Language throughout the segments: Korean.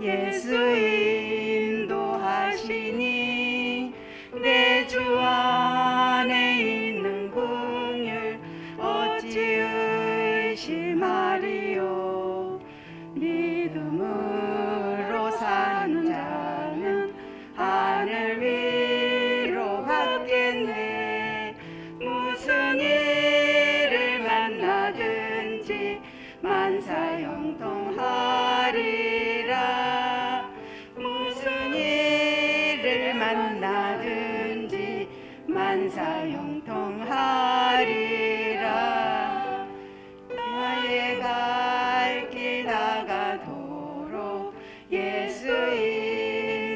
耶稣。一 낮은지 만사 형통하리라. 나의 갈길 나가도록 예수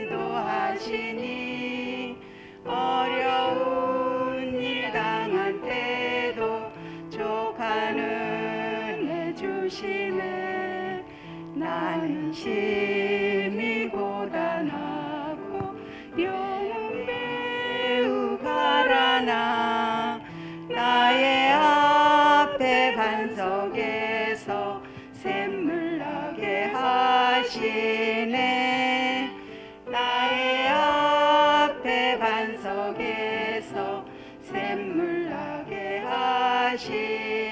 인도하시니 어려운 일 당한 때도 족한 은혜 주시네. 나는 시 하시네 나의 앞에 반석에서 샘물 나게 하시네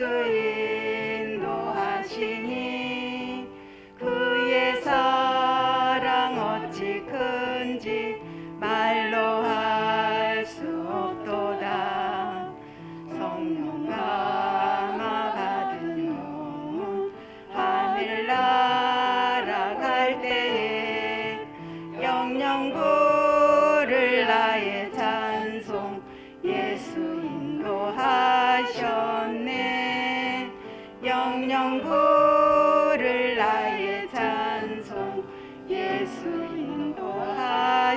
수 인도하시니 그의 사랑 어찌 큰지 말로 할 수 없도다. 성령 감화 받은 영혼 하늘 날아갈 때에 영영 부를 나의 찬송 예수 인도하셨네 영영 부를 나의 찬송 예수 인도하셨네